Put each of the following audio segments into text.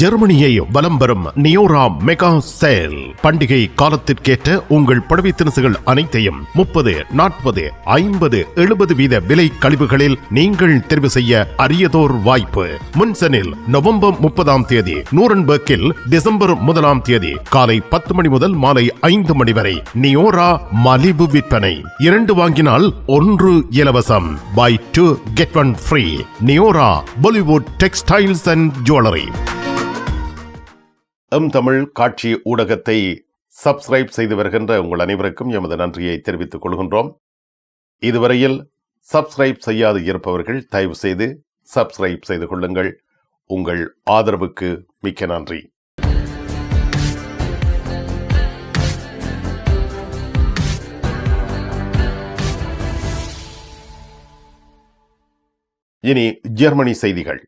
ஜெர்மனியை வலம் வரும் நியோரா mega sale. பண்டிகை காலத்திற்கேற்ற உங்கள் புடவை தினசுகள் அனைத்தையும் முப்பது நாற்பது ஐம்பது எழுபது வீத விலை கழிவுகளில் நீங்கள் தெரிவு செய்ய அரியதோர் வாய்ப்பு. முன்சனில் நவம்பர் முப்பதாம் தேதி நூரன்பர்க்கில் டிசம்பர் முதலாம் தேதி காலை பத்து மணி முதல் மாலை ஐந்து மணி வரை நியோரா மலிவு விற்பனை. இரண்டு வாங்கினால் ஒன்று இலவசம். Buy two get one free Neora Bollywood textiles and jewellery M Tamil காட்சி ஊடகத்தை சப்ஸ்கிரைப் செய்து வருகின்ற உங்கள் அனைவருக்கும் எமது நன்றியை தெரிவித்துக் கொள்கின்றோம். இதுவரையில் சப்ஸ்கிரைப் செய்யாது இருப்பவர்கள் தயவு செய்து சப்ஸ்கிரைப் செய்து கொள்ளுங்கள். உங்கள் ஆதரவுக்கு மிக்க நன்றி. இனி ஜெர்மனி செய்திகள்.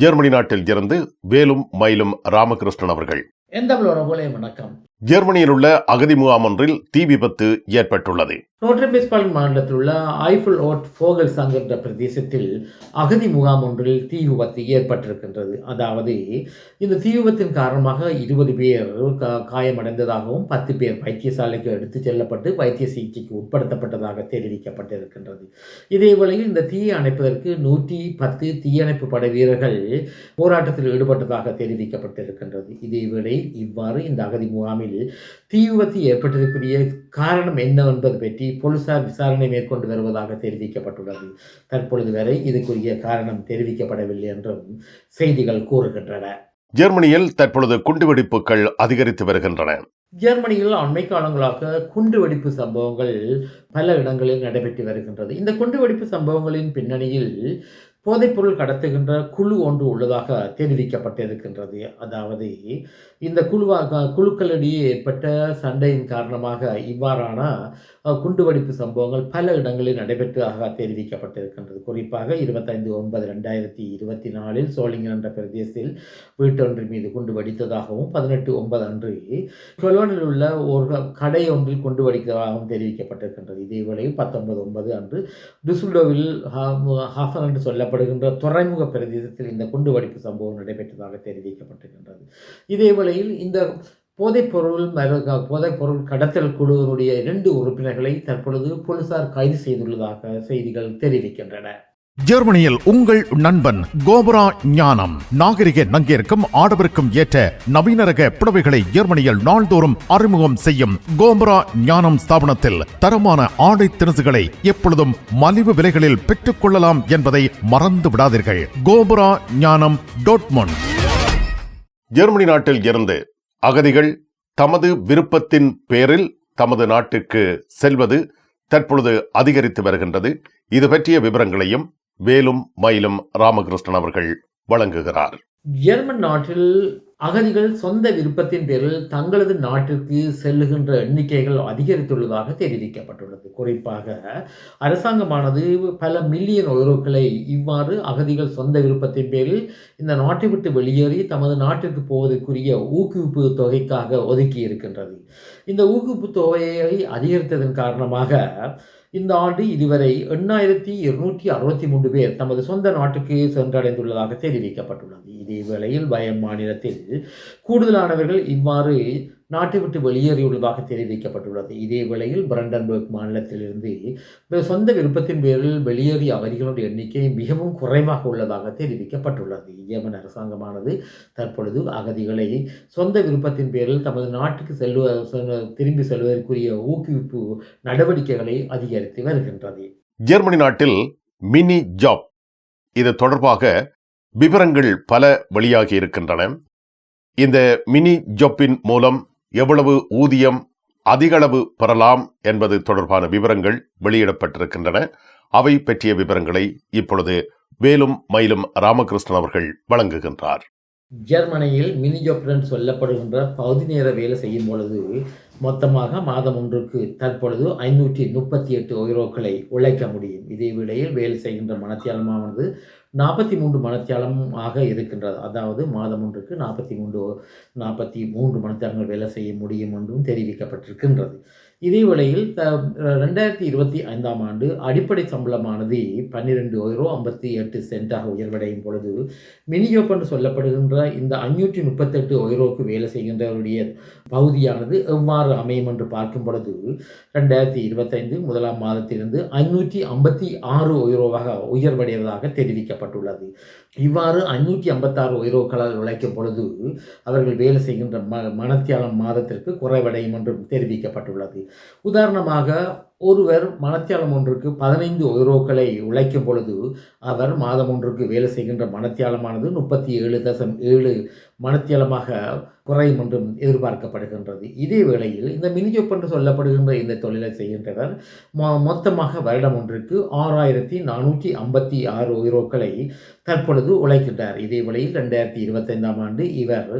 ஜெர்மனி நாட்டில் இருந்து வேலும் மயிலும் ராமகிருஷ்ணன் அவர்கள். எந்த உறவுகளே வணக்கம்? ஜெர்மனியில் உள்ள அகதி முகாம் ஒன்றில் தீ விபத்து ஏற்பட்டுள்ளது. நோட்ரபெஸ்பால் மாநிலத்தில் உள்ள ஐஃபுல் ஓட் ஃபோகல் என்ற பிரதேசத்தில் அகதி முகாம் ஒன்றில் தீ விபத்து ஏற்பட்டிருக்கின்றது. அதாவது இந்த தீ விபத்தின் காரணமாக இருபது பேர் கா- காயமடைந்ததாகவும் பத்து பேர் வைத்தியசாலைக்கு எடுத்துச் செல்லப்பட்டு வைத்திய சிகிச்சைக்கு உட்படுத்தப்பட்டதாக தெரிவிக்கப்பட்டிருக்கின்றது. இதே வேளையில் இந்த தீயை அணைப்பதற்கு நூற்றி பத்து தீயணைப்பு படை வீரர்கள் போராட்டத்தில் ஈடுபட்டதாக தெரிவிக்கப்பட்டிருக்கின்றது. இதேவேளை இவ்வாறு இந்த அகதி முகாமில் தீ விபத்து ஏற்பட்டதற்குரிய காரணம் என்ன என்பது பற்றி போலீசார் விசாரணை மேற்கொண்டு வருவதாக தெரிவிக்கப்பட்டுள்ளது. தற்பொழுது வரை இதுக்குரிய காரணம் தெரிவிக்கப்படவில்லை என்றும் செய்திகள் கூறுகின்றன. ஜெர்மனியில் தற்பொழுது குண்டுவெடிப்புகள் அதிகரித்து வருகின்றன. ஜெர்மனியில் அண்மை காலங்களாக குண்டுவெடிப்பு சம்பவங்கள் பல இடங்களில் நடைபெற்று வருகின்றது. இந்த குண்டுவெடிப்பு சம்பவங்களின் பின்னணியில் போதைப்பொருள் கடத்துகின்ற குழு ஒன்று உள்ளதாக தெரிவிக்கப்பட்டிருக்கின்றது. அதாவது இந்த குழுவாக குழுக்களிடையே ஏற்பட்ட சண்டையின் காரணமாக இவ்வாறான குண்டுவெடிப்பு சம்பவங்கள் பல இடங்களில் நடைபெற்றதாக தெரிவிக்கப்பட்டிருக்கின்றது. குறிப்பாக இருபத்தைந்து ஒன்பது ரெண்டாயிரத்தி இருபத்தி நாலில் சோலிங்கன் என்ற பிரதேசத்தில் வீட்டொன்றின் மீது குண்டு வெடித்ததாகவும் பதினெட்டு ஒன்பது அன்று கொலோனில் உள்ள ஒரு கடை ஒன்றில் குண்டு வெடித்ததாகவும் தெரிவிக்கப்பட்டிருக்கின்றது. இதேவேளை பத்தொன்பது ஒன்பது அன்று டுசுல்டோவில் ஹாஃபன் என்று சொல்லப்படுகின்ற துறைமுக பிரதேசத்தில் இந்த குண்டு வெடிப்பு சம்பவம் நடைபெற்றதாக தெரிவிக்கப்பட்டிருக்கின்றது. இதேவேளையில் இந்த போதைப்பொருள் மரு- போதைப்பொருள் கடத்தல் குழுவினுடைய இரண்டு உறுப்பினர்களை தற்பொழுது போலீசார் கைது செய்துள்ளதாக செய்திகள் தெரிவிக்கின்றன. ஜெர்மனியில் உங்கள் நண்பன் கோபரா ஞானம். நாகரிக நங்கிற்கும் ஆடவருக்கும் ஏற்ற நவீன ரக புடவைகளை ஜெர்மனியில் நாள்தோறும் அறிமுகம் செய்யும் கோபரா ஞானம் ஸ்தாபனத்தில் தரமான ஆடை திணசுகளை எப்பொழுதும் மலிவு விலைகளில் பெற்றுக் கொள்ளலாம் என்பதை மறந்து விடாதீர்கள். கோபரா ஞானம் டோட்மோன் ஜெர்மனி நாட்டில் இருந்து அகதிகள் தமது விருப்பத்தின் பேரில் தமது நாட்டுக்கு செல்வது தற்பொழுது அதிகரித்து வருகின்றது. இது பற்றிய விவரங்களையும் வேலும் மயிலும் ராமகிருஷ்ணன் அவர்கள் வழங்குகிறார். ஜெர்மன் நாட்டில் அகதிகள் சொந்த விருப்பத்தின் பேரில் தங்களது நாட்டிற்கு செல்லுகின்ற எண்ணிக்கைகள் அதிகரித்துள்ளதாக தெரிவிக்கப்பட்டுள்ளது. குறிப்பாக அரசாங்கமானது பல மில்லியன் யூரோக்களை இவ்வாறு அகதிகள் சொந்த விருப்பத்தின் பேரில் இந்த நாட்டை விட்டு வெளியேறி தமது நாட்டிற்கு போவதற்குரிய ஊக்குவிப்பு தொகைக்காக ஒதுக்கி இருக்கின்றது. இந்த ஊக்குவிப்பு தொகையை அதிகரித்ததன் காரணமாக இந்த ஆண்டு இதுவரை எண்ணாயிரத்தி இருநூற்றி அறுபத்தி மூன்று பேர் தமது சொந்த நாட்டுக்கு சென்றடைந்துள்ளதாக தெரிவிக்கப்பட்டுள்ளது. இதே வேளையில் பயம் மாநிலத்தில் கூடுதலானவர்கள் இவ்வாறு நாட்டை விட்டு வெளியேறியுள்ளதாக தெரிவிக்கப்பட்டுள்ளது. இதே வேளையில் பிரண்டன்பர்க் மாநிலத்திலிருந்து சொந்த விருப்பத்தின் பேரில் வெளியேறிய அகதிகளுடைய எண்ணிக்கை மிகவும் குறைவாக உள்ளதாக தெரிவிக்கப்பட்டுள்ளது. யேமன் அரசாங்கமானது தற்பொழுது அகதிகளை சொந்த விருப்பத்தின் பேரில் தமது நாட்டுக்கு செல்வ செல்வ- திரும்பி செல்வதற்குரிய ஊக்குவிப்பு நடவடிக்கைகளை அதிகரித்து வருகின்றது. ஜெர்மனி நாட்டில் மினி ஜாப் இது தொடர்பாக விவரங்கள் பல வெளியாகி இருக்கின்றன. இந்த மினி ஜொப்பின் மூலம் எவ்வளவு ஊதியம் அதிகளவு பெறலாம் என்பது தொடர்பான விவரங்கள் வெளியிடப்பட்டிருக்கின்றன. அவை பற்றிய விவரங்களை இப்பொழுது வேலும் மயிலும் ராமகிருஷ்ணன் அவர்கள் வழங்குகின்றார். ஜெர்மனியில் மினி ஜொப்ரன் சொல்லப்படுகின்ற பகுதி நேர வேலை செய்யும் பொழுது மொத்தமாக மாதம் ஒன்றுக்கு தற்பொழுது ஐநூற்றி முப்பத்தி எட்டு யூரோக்களை உழைக்க முடியும். இதே வேளையில் வேலை செய்கின்ற மனத்தியாலமானது நாற்பத்தி மூன்று மனத்தியாலம் இருக்கின்றது. அதாவது மாதம் ஒன்றுக்கு நாற்பத்தி மூன்று நாற்பத்தி மூன்று மனத்தியாலங்கள் வேலை செய்ய முடியும் என்றும் தெரிவிக்கப்பட்டிருக்கின்றது. இதே வேளையில் த ரெண்டாயிரத்தி இருபத்தி ஐந்தாம் ஆண்டு அடிப்படை சம்பளமானது பன்னிரெண்டு ஒய்ரோ ஐம்பத்தி எட்டு சென்டாக உயர்வடையும் பொழுது மினியோப் என்று சொல்லப்படுகின்ற இந்த அஞ்சூற்றி முப்பத்தெட்டு ஒய்ரோக்கு வேலை செய்கின்றவருடைய பகுதியானது எவ்வாறு அமையும் என்று பார்க்கும் பொழுது ரெண்டாயிரத்தி இருபத்தைந்து முதலாம் மாதத்திலிருந்து ஐநூற்றி ஐம்பத்தி ஆறு ஒய்ரோவாக உயர்வடைவதாக தெரிவிக்கப்பட்டுள்ளது. இவ்வாறு ஐநூற்றி ஐம்பத்தாறு ஒய்ரோக்களால் உழைக்கும் பொழுது அவர்கள் வேலை செய்கின்ற ம மணத்தியாலம் மாதத்திற்கு குறைவடையும் என்றும் தெரிவிக்கப்பட்டுள்ளது. உதாரணமாக ஒருவர் மணத்தியாலம் ஒன்றுக்கு பதினைந்து யூரோக்களை உழைக்கும் பொழுது அவர் மாதம் ஒன்றுக்கு வேலை செய்கின்ற மனத்தியாலமானது முப்பத்தி ஏழு தசம் ஏழு மனத்தியாலமாக குறையும் என்றும் எதிர்பார்க்கப்படுகின்றது. இதே வேளையில் இந்த மினிஜோப் என்று சொல்லப்படுகின்ற இந்த தொழிலை செய்கின்றவர் மொ மொத்தமாக வருடம் ஒன்றுக்கு ஆறாயிரத்தி நானூற்றி ஐம்பத்தி ஆறு யூரோக்களை தற்பொழுது உழைக்கின்றார். இதே வேளையில் ரெண்டாயிரத்தி இருபத்தைந்தாம் ஆண்டு இவர்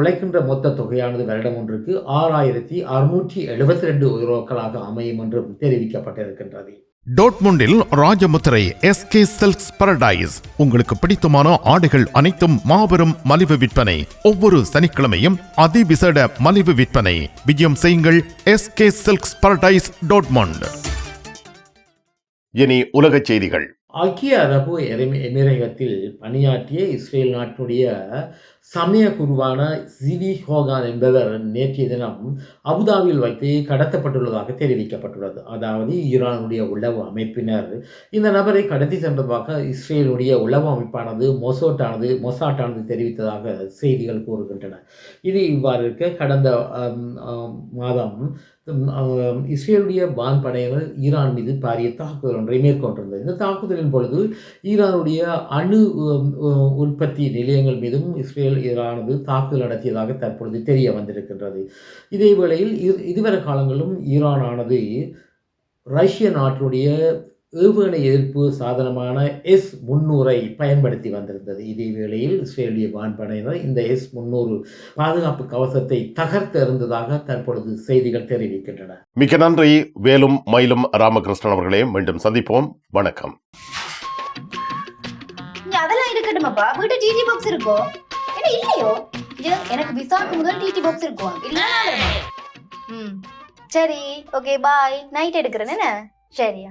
உழைக்கின்ற மொத்த தொகையானது வருடம் ஒன்றுக்கு ஆறாயிரத்தி அறுநூற்றி எழுபத்தி ரெண்டு உயிரோக்களாக அமையும் என்றும் தெரிவிக்கப்பட்டிருக்கின்றது. டோட்முண்டில் ராஜமுத்திரை எஸ்கே சில்க்ஸ் பரடைஸ் உங்களுக்கு பிடித்தமான ஆடைகள் அனைத்தும் மாபெரும் மலிவு விற்பனை. ஒவ்வொரு சனிக்கிழமையும் அதிவிசேட மலிவு விற்பனை. விஜயம் செய்யுங்கள் எஸ்கே சில்க்ஸ் பரடைஸ் டோட்மண்ட். இனி உலகச் செய்திகள். ஐக்கிய அரபு எமி- எமிரகத்தில் பணியாற்றிய இஸ்ரேல் நாட்டினுடைய சமய குருவான ஜிவி ஹோகான் என்பவர் நேற்றைய தினம் அபுதாபியில் வைத்து கடத்தப்பட்டுள்ளதாக தெரிவிக்கப்பட்டுள்ளது. அதாவது ஈரானுடைய உளவு அமைப்பினர் இந்த நபரை கடத்தி சென்றதாக இஸ்ரேலுடைய உளவு அமைப்பானது மொசோட்டானது மொசாட்டானது தெரிவித்ததாக செய்திகள் கூறுகின்றன. இது இவ்வாறு இருக்க கடந்த மாதம் இஸ்ரேலுடைய வான்படையினர் ஈரான் மீது பாரிய தாக்குதல் ஒன்றை மேற்கொண்டிருந்தது. இந்த தாக்குதலின் பொழுது ஈரானுடைய அணு உற்பத்தி நிலையங்கள் மீதும் இஸ்ரேல் ஈரானது தாக்குதல் நடத்தியதாக தற்பொழுது தெரிய வந்திருக்கின்றது. இதே வேளையில் இதுவரை காலங்களிலும் ஈரானானது ரஷ்ய நாட்டினுடைய ஏவுகணை எதிர்ப்பு சாதனமான எஸ் முன்னூறை பயன்படுத்தி வந்திருந்தது. இதே வேளையில் இஸ்ரேலிய வான்படையினர் இந்த எஸ் முன்னூறு பாதுகாப்பு கவசத்தை தகர்த்து இருந்ததாக தற்பொழுது செய்திகள் தெரிவிக்கின்றன. மிக்க நன்றி. வேலும் மயிலும் ராமகிருஷ்ணன் அவர்களே மீண்டும் சந்திப்போம். வணக்கம். அதெல்லாம் இருக்கட்டுமாப்பா? வீட்டு டிடி பாக்ஸ் இருக்கோ? என்ன இல்லையோ? எனக்கு விசாக்கு முதல் டிடி பாக்ஸ் இருக்கும் இல்ல. ம். சரி ஓகே பாய் நைட் எடுக்கிறேன் என்ன? சரியா.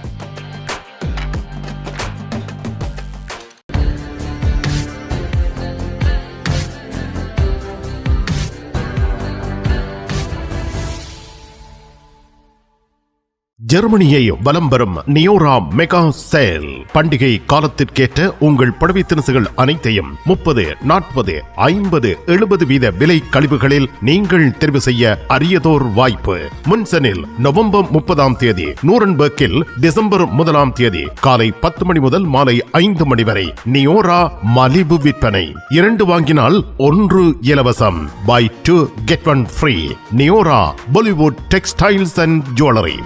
ஜெர்மனியை வலம் வரும் நியோரா மெகா சேல். பண்டிகை காலத்திற்கேற்ற உங்கள் புடவை தினசுகள் அனைத்தையும் முப்பது நாற்பது ஐம்பது எழுபது வீத விலை கழிவுகளில் நீங்கள் தெரிவு செய்ய அரியதோர் வாய்ப்பு. முன்சனில் நவம்பர் முப்பதாம் தேதி நூரன்பர்க்கில் டிசம்பர் முதலாம் தேதி காலை பத்து மணி முதல் மாலை ஐந்து மணி வரை நியோரா மலிவு விற்பனை. இரண்டு வாங்கினால் ஒன்று இலவசம். Buy two get one free Neora Bollywood textiles and jewellery